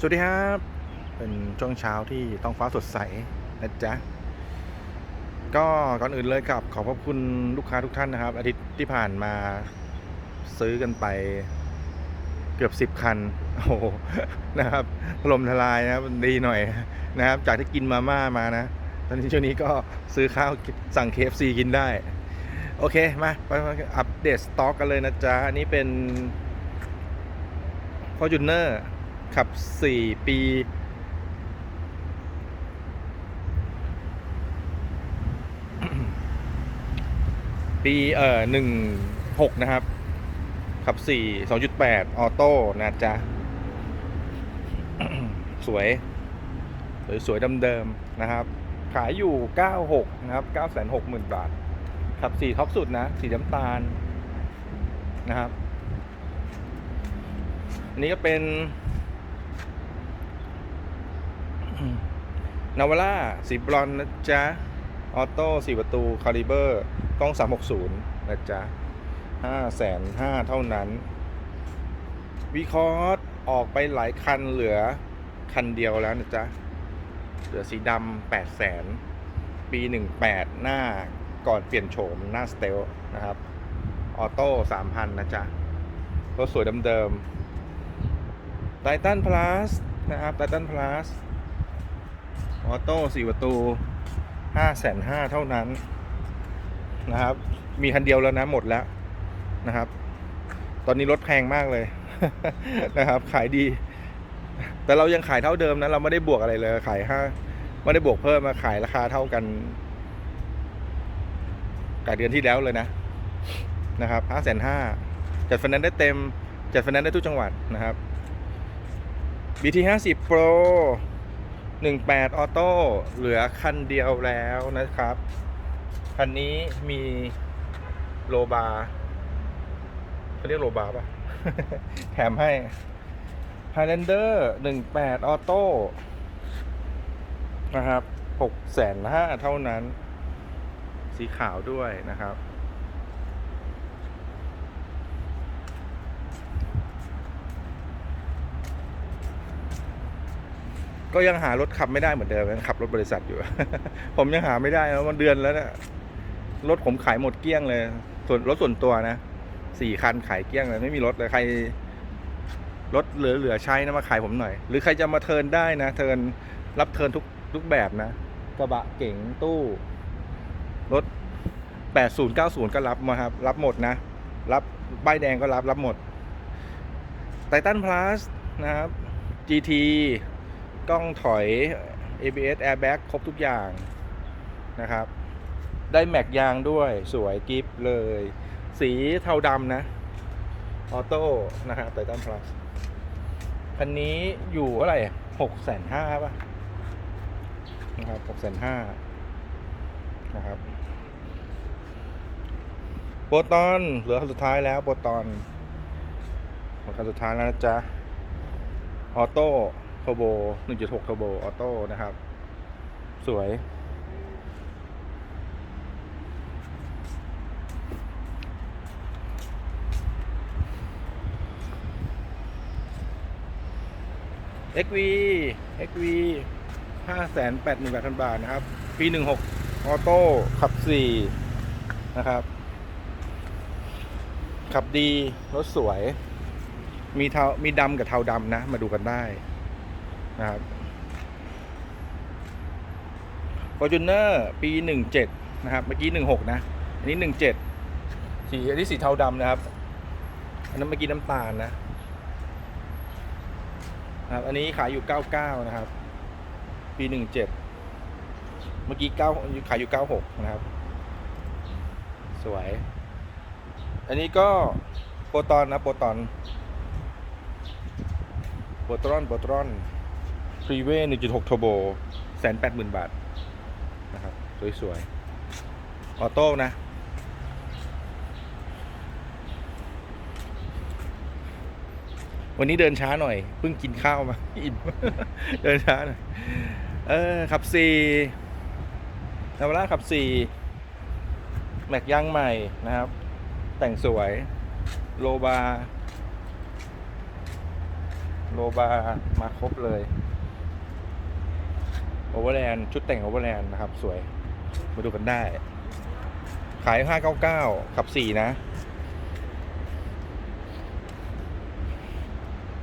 สวัสดีครับ เป็นช่วงเช้าที่ท้องฟ้าสดใสนะจ๊ะ ก็ก่อนอื่นเลยครับขอบพระคุณลูกค้าทุกท่านนะครับ อาทิตย์ที่ผ่านมาซื้อกันไปเกือบสิบคัน โอ้โหนะครับลมทลายนะครับดีหน่อยนะครับ จากที่กินมาม่ามานะ ตอนนี้ช่วงนี้ก็ซื้อข้าวสั่ง KFC กินได้ โอเค มาไปมาอัปเดตสต็อกกันเลยนะจ๊ะ อันนี้เป็น f o r t u n e r ขับ 4 ปี ปีเอ่อหนึ่งหกนะครับ ขับ 4 2.8 ออโต้นะจ๊ะสวยสวย สวยๆเดิมๆนะครับ ขายอยู่ 96 นะครับ 960,000 บาท ขับ 4 ท็อปสุดนะ สีน้ำตาลนะครับ อันนี้ก็เป็น นาวาร่าสีบรอนนะจ๊ะ ออโต้สี่ประตู คาลิเบอร์ กล้อง360นย์นะจ๊ะ5 5 0 0 0เท่านั้นวีคอร์ดออกไปหลายคันเหลือคันเดียวแล้วนะจ๊ะ เหลือสีดำ8 0 0 0 0 0ปี18หน้าก่อนเปลี่ยนโฉมหน้าสเตลนะครับ ออโต้3,000นะจ๊ะ รถสวยเดิมๆไททันพลัสนะครับไททันพลัส ออโต้4ประตู5 5 0 0 0เท่านั้นนะครับ มีคันเดียวแล้วนะหมดแล้วนะครับ ตอนนี้รถแพงมากเลยนะครับ ขายดี แต่เรายังขายเท่าเดิมนะ เราไม่ได้บวกอะไรเลย ขายห้าไม่ได้บวกเพิ่มมาขายราคาเท่ากันกับเดือนที่แล้วเลยนะนะครับห้าแสนห้าจัดฟแนนซ์ได้เต็ม จัดฟแนนซ์ได้ทุกจังหวัดนะครับ BT 50 Pro 18 ออโต้เหลือคันเดียวแล้วนะครับ คันนี้มีโลบาร์เขาเรียกโลบาร์ป่ะแถมให้ Highlander 18 ออโต้นะครับ6แสนห้าเท่านั้น สีขาวด้วยนะครับ ก็ยังหารถขับไม่ได้เหมือนเดิมยังขับรถบริษัทอยู่ ผมยังหาไม่ได้แล้วมันเดือนแล้วเนะรถผมขายหมดเกลี้ยงเลย ส่วนรถส่วนตัวนะสี่คันขายเกลี้ยงเลยไม่มีรถเลยใครรถเหลือเหลือใช้นะมาขายผมหน่อย หรือใครจะมาเทินได้นะ เทินรับเทินทุกทุกแบบนะกระบะเก๋งตู้รถ80 90 ก็รับมาครับ รับหมดนะ รับป้ายแดงก็รับรับหมดไททันพลัสนะครับ GT กล้องถอย ABS airbag ครบทุกอย่างนะครับ ได้แม็กยางด้วยสวยกิฟเลย สีเทาดำนะ ออโต้นะครับไททันพลัสคันนี้อยู่เท่าไหร่หกแสนห้าป่ะนะครับหกแสนห้านะครับโปรตอนเหลือคันสุดท้ายแล้วโปรตอนหมดคันสุดท้ายแล้วนะจ๊ะ ออโต้ ทอร์โบ1.6เทอร์โบออโต้นะครับ สวย XV XV 5 8 1 8 0 0 0 บาทนะครับ ปี 16 ออโต้ ขับ 4 นะครับ ขับดี รถสวย มีเทามีดำกับเทาดำนะ มาดูกันได้ นะครับ Fortuner ปี 17 นะครับ เมื่อกี้ 16 นะ อันนี้ 17 สีอันนี้สีเทาดำนะครับ อันนั้นเมื่อกี้น้ำตาลนะ ครับ อันนี้ขายอยู่ 99 นะครับ ปี 17 เมื่อกี้ 9 ขายอยู่ 96 นะครับ สวย อันนี้ก็โปรตอนนะ โปรตอน โปรตรอน โปรตรอน ฟรีเว่1.6 t u r b o แสนแปดหมื่นบาท นะครับ สวยๆ ออโต้นะ วันนี้เดินช้าหน่อย เพิ่งกินข้าวมา อิ่ม เดินช้าหน่อย เออ ขับสี่นาวาร่าขับสี่แม็กยางใหม่นะครับ แต่งสวย โลบา โลบาร์มาครบเลย โอเวอร์แลนด์ชุดแต่งโอเวอร์แลนด์นะครับ สวย มาดูกันได้ ขาย 599 ขับ 4 นะ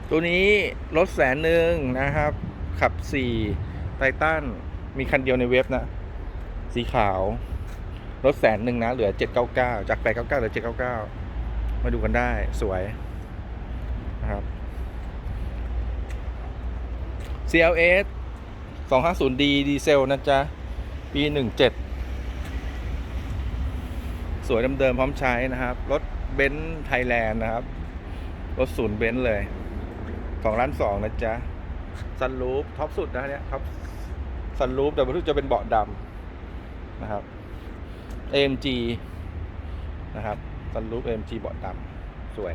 ตัวนี้รถแสนหนึ่งนะครับ ขับ 4 ไททันมีคันเดียวในเว็บนะ สีขาว รถแสนหนึ่งนะ เหลือ 799 จาก 899เหลือ 799 มาดูกันได้สวยนะครับ CLS 250D ดีเซลนะจ๊ะ ปี 17 สวยเดิมๆพร้อมใช้นะครับ รถเบนซ์ไทยแลนด์นะครับ รถศูนย์เบนซ์เลยสองล้านสองนะจ๊ะซันรูฟท็อปสุดนะเนี่ยท็อปซันรูฟแต่ว่าจะเป็นเบาะดำนะครับ AMG นะครับซันรูฟ AMG เบาะดำสวย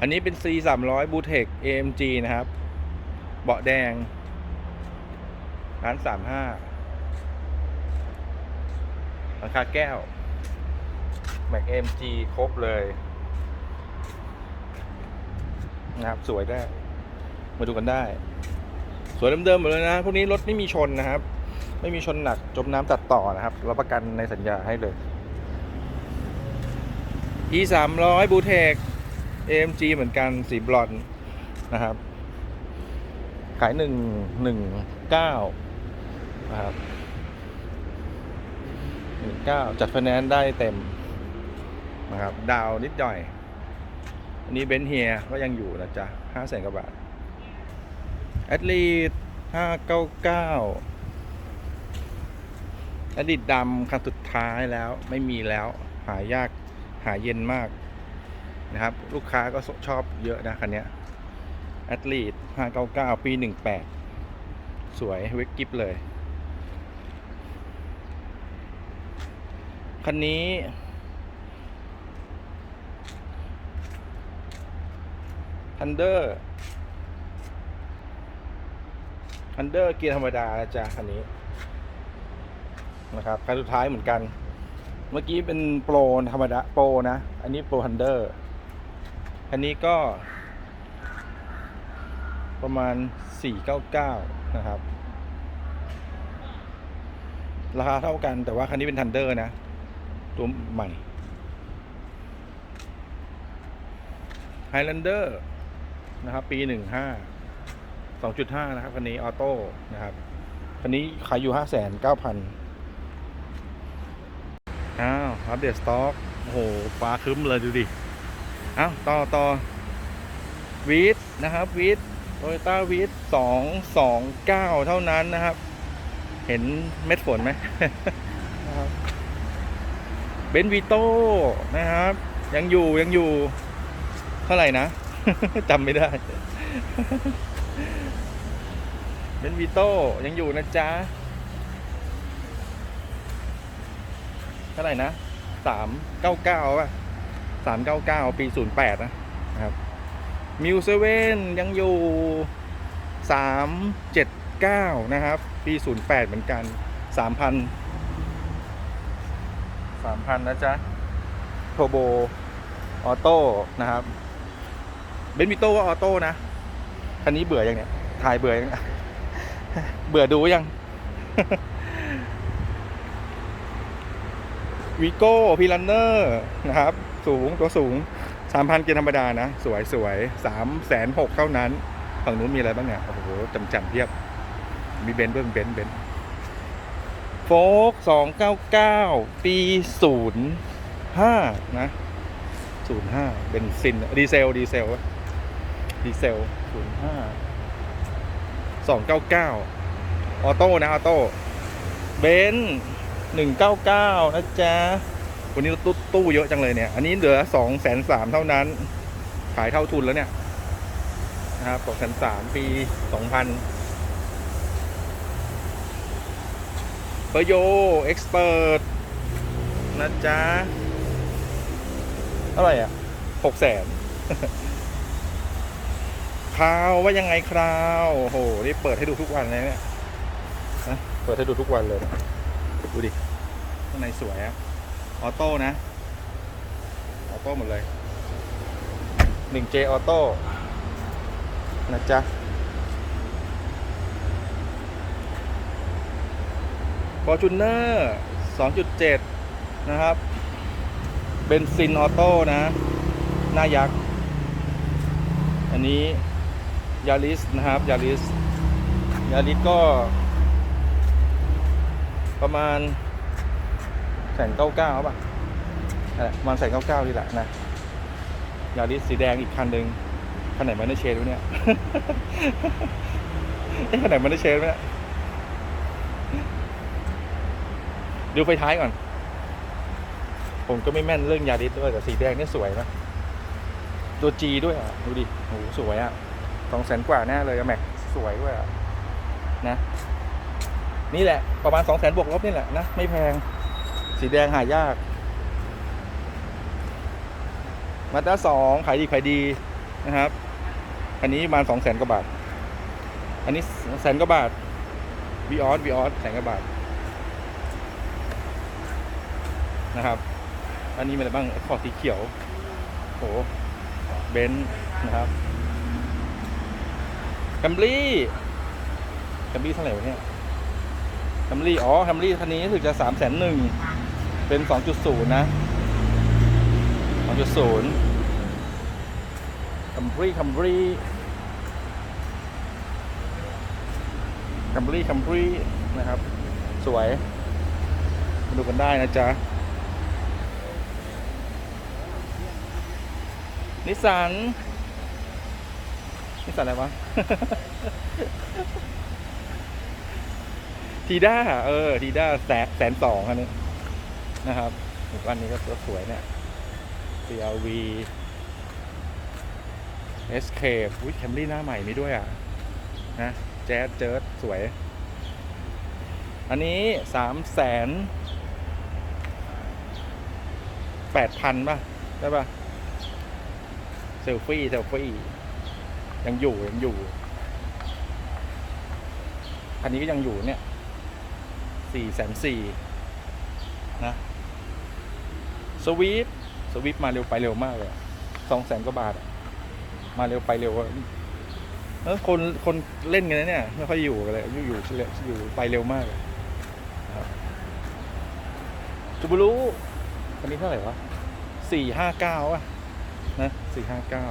อันนี้เป็น C 3 0 0 b u t e c AMG นะครับ เบาะแดง ร้านสามห้าราคาแก้ว แม็ก AMG ครบเลย นะครับ สวยได้ มาดูกันได้ สวยเดิมๆหมดเลยนะ พวกนี้รถไม่มีชนนะครับ ไม่มีชนหนักจมน้ำตัดต่อนะครับรับประกันในสัญญาให้เลย E 3 0 0 b u t e c AMG เหมือนกันสีบลอนด์นะครับ ขายหนึ่งหนึ่งเก้า นะครับหนึ่งเก้าจัดไฟแนนซ์ได้เต็มนะครับ ดาวนิดหน่อย อันนี้เบนเฮียก็ยังอยู่นะจ๊ะห้าแสนกว่าบาทแอดลีดห้าเก้าเก้าแอดลีดดำคันสุดท้ายแล้วไม่มีแล้วหายากหาเย็นมากนะครับ ลูกค้าก็ชอบเยอะนะคันนี้แอดลีด599 ปี 18 สวยเวกกิฟเลย คันนี้ทันเดอร์ทันเดอร์เกียร์ธรรมดานะจ๊ะคันนี้ นะครับคันสุดท้ายเหมือนกัน เมื่อกี้เป็นโปรธรรมดาโปรนะ อันนี้โปรทันเดอร์คันนี้ก็ ประมาณ 499 นะครับราคาเท่ากันแต่ว่าคันนี้เป็นทันเดอร์นะ ตัวใหม่ Highlander นะครับ ปี 15 2.5 นะครับ คันนี้ออโต้นะครับ คันนี้ขายอยู่ 59,000อ้าว อัปเดตสต็อกโอ้โหฟ้าคึ้มเลยดูดิ อ้าว ต่อต่อวีดนะครับวีดโตโยต้าวีดสองสองเก้าเท่านั้นนะครับ เห็นเม็ดฝนไหมนะครับ เบนวีโต้นะครับ ยังอยู่ยังอยู่ เท่าไหร่นะ จำไม่ได้ เบนวีโต้ยังอยู่นะจ๊ะ เท่าไหร่นะสามเก้าเก้าป่ะสามเก้าเก้าปีศูนย์แปดนะครับ มิวเซเว่นยังอยู่สามเจ็ดเก้านะครับ ปีศูนย์แปดเหมือนกันสามพัน สามพันนะจ๊ะโทโบออโต้นะครับเบนวิโต้ว่าออโต้นะคันนี้เบื่อยังเนี่ยถ่ายเบื่อยังเบื่อดูยังวิโก้พีลันเนอร์นะครับ สูงตัวสูงสามพันเกียร์ธรรมดานะ สวยสวยสามแสนหกเท่านั้น ฝั่งนู้นมีอะไรบ้างเนี่ย โอ้โหจำจำเทียบ มีเบนซ์ด้วยเบนซ์เบนซ์ โฟกสองเก้าเก้าปีศูนย์ห้านะศูนย์ห้าเบนซินดีเซลดีเซลดีเซลศูนย์ห้าสองเก้าเก้าออโต้นะ ออโต้เบนหนึ่งเก้าเก้านะจ๊ะ วันนี้ตู้ตู้เยอะจังเลยเนี่ย อันนี้เหลือสองแสนสามเท่านั้น ขายเท่าทุนแล้วเนี่ย นะครับสองแสนสามปีสองพันเบ อร์โยเอ็กซ์เพิร์นะจ๊ะเท่าไหร่อะหกแสนคราวว่ายังไงคราวโอ้โห นี่เปิดให้ดูทุกวันเลยเนี่ยนะเปิดให้ดูทุกวันเลย ดูดิ ข้างในสวยอะออโต้นะ ออโต้หมดเลย 1J ออโต้นะจ๊ะ f o r t u n e r 2.7 นะครับ เบนซินออโต้นะ หน้ายักษ์ อันนี้ยาริสนะครับ ยาริส ยาริสก็ ประมาณแสนเก้าเก้าป่ะนั่นแหละประมาณแสนเก้าเก้านี่แหละนะ ยาริสสีแดงอีกคันหนึ่งคันไหนมันได้เชนวะเนี่ยเอ๊ะคันไหนมันได้เชนวะเนี่ย ดูไฟท้ายก่อน ผมก็ไม่แม่นเรื่องยาริสด้วยแต่สีแดงนี่สวยนะตัว G ด้วยอะ ดูดิโหสวยอะสองแสนกว่าแน่เลยอะแม็กสวยด้วยอะนะ นี่แหละ ประมาณสองแสนบวกลบนี่แหละนะ ไม่แพง สีแดงหายากมาด้าสองขายดีขายดีนะครับ อันนี้ประมาณสองแสนกว่าบาท อันนี้แสนกว่าบาทวีออสวีออสแสนกว่าบาท นะครับ อันนี้มีอะไรบ้างขอสีเขียวโหเบนซ์นะครับคัมรี่คัมรี่เท่าไหร่วะเนี่ยคัมรี่อ๋อคัมรี่คันนี้รู้สึกจะสามแสนหนึ่งเป็นสองจุดศูนย์นะสองจุดศูนย์คัมรี่คัมรี่คัมรี่คัมรี่นะครับ สวยมาดูกันได้นะจ๊ะ นิสสันนิสสันอะไรวะทีด้าเออทีด้าแสนแสนสองอันนี้นะครับอันนี้ก็สวยเนี่ย CRV Escape อุ้ยแคมรี่หน้าใหม่มีด้วยอะ นะแจ๊สเจิร์ดสวย อันนี้สามแสนแปดพันป่ะ ได้ป่ะ ซลฟี่เซลฟี่ยังอยู่ยังอยู่อันนี้ก็ยังอยู่เนี่ยสี่แสนสี่นะสวีปสวีปมาเร็วไปเร็วมากเลยสองแสนกว่าบาทมาเร็วไปเร็วเออคนคนเล่นกันนะเนี่ยไม่ค่อยอยู่กันเลยอยู่อยู่อยู่ไปเร็วมากเลยจูบูรุคันนี้เท่าไหร่วะสี่ห้าเก้าอะนะ สี่ห้าเก้า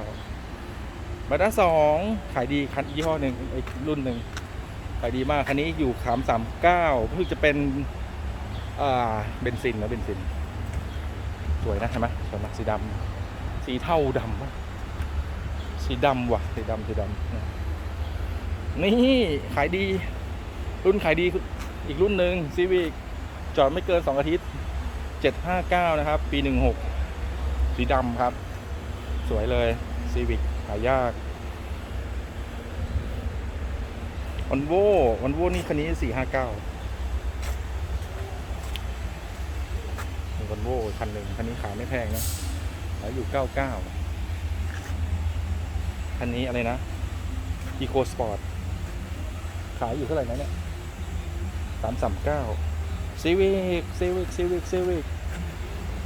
มาด้าสองขายดีคันยี่ห้อหนึ่งไอ้รุ่นหนึ่งขายดีมาก คันนี้อยู่สามสามเก้าเพิ่งจะเป็นอ่าเบนซินนะเบนซิน สวยนะเห็นไหมสวยมากสีดำสีเทาดำสีดำว่ะสีดำสีดำนะนี่ขายดี รุ่นขายดีอีกรุ่นหนึ่งซีวิกจอดไม่เกินสองอาทิตย์เจ็ดห้าเก้านะครับ ปีหนึ่งหกสีดำครับ สวยเลยซีวิกหายากวันโววันโวนี่คันนี้สี่ห้าเก้าวันโวคันหนึ่งคันนี้ขายไม่แพงนะขายอยู่เก้าเก้าคันนี้อะไรนะอีโคสปอร์ตขายอยู่เท่าไหร่นะเนี่ยสามสามเก้าซีวิกซีวิกซีวิกซีวิก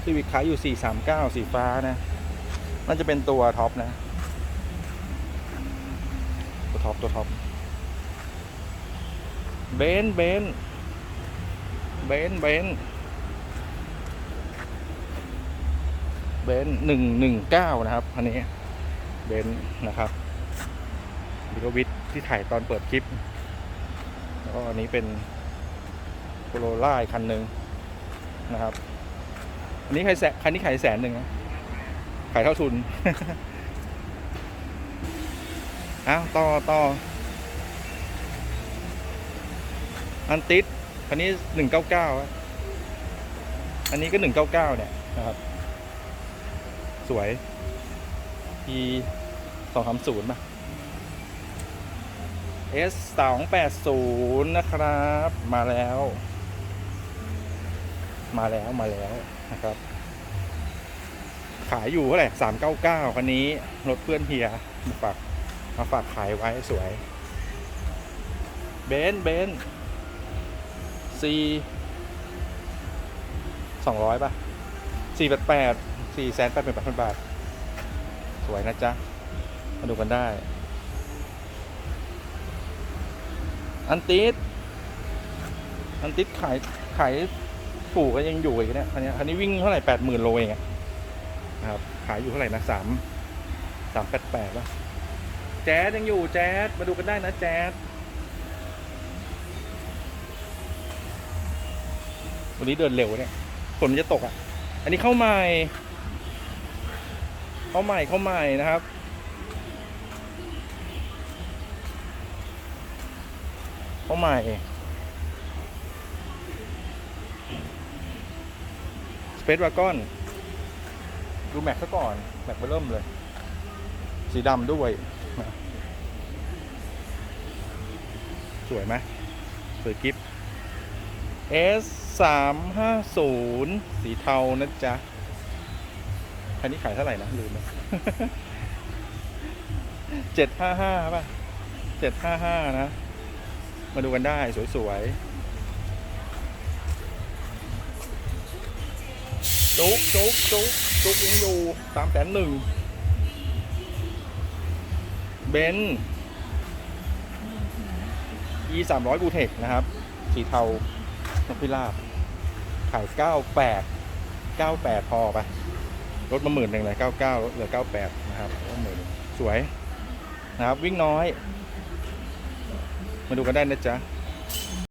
ซีวิกขายอยู่สี่สามเก้าสีฟ้านะ น่าจะเป็นตัวท็อปนะ ตัวท็อปตัวท็อปเบนเบนเบนเบนเบนหนึ่งหนึ่งเก้านะครับอันนี้เบนนะครับบิโกวิทที่ถ่ายตอนเปิดคลิป แล้วก็อันนี้เป็นโคโรล่าคันหนึ่งนะครับ อันนี้ใครแสนคันนี้ขายแสนหนึ่งนะ ขายเท่าทุนอ้าวต่อต่ออันติดคันนี้หนึ่งเก้าเก้าอันนี้ก็หนึ่งเก้าเก้าเนี่ยนะครับ สวย P สองสามศูนย์ป่ะ S สองแปดศูนย์นะครับ มาแล้ว มาแล้วมาแล้วนะครับ ขายอยู่เท่าไหร่สามเก้าเก้าคันนี้รถเพื่อนเฮียมาฝากมาฝากขายไว้สวย เบนเบนซ์ซีสองร้อยป่ะสี่แปดแปดสี่แสนแปดหมื่นแปดพันบาท สวยนะจ๊ะ มาดูกันได้ อันติสอันติสขายขายถูกก็ยังอยู่อีกเนี่ยคันนี้คันนี้วิ่งเท่าไหร่แปดหมื่นโลเองอะ นะครับขายอยู่เท่าไหร่นะสามสามแปดแปดป่ะแจ๊สยังอยู่แจ๊สมาดูกันได้นะแจ๊สวันนี้เดินเร็วเนี่ยฝนมันจะตกอะ อันนี้เข้าใหม่เข้าใหม่เข้าใหม่นะครับเข้าใหม่สเปซวากอน ดูแม็กซะก่อน แม็กเบเริ่มเลย สีดำด้วย สวยไหมสวยกิฟ S สามห้าศูนย์สีเทานะจ๊ะคันนี้ขายเท่าไหร่นะลืมเจ็ดห้าห้าป่ะเจ็ดห้าห้านะ มาดูกันได้สวยๆ จุกจุกจุกจุกยังอยู่สามแสนหนึ่งเบน e สามร้อยบูเทคนะครับ สีเทานกพิราบขายเก้าแปดเก้าแปดพอปะลดมาหมื่นหนึ่งเลยเก้าเก้าเหลือเก้าแปดนะครับลดหมื่นสวยนะครับ วิ่งน้อย มาดูกันได้นะจ๊ะ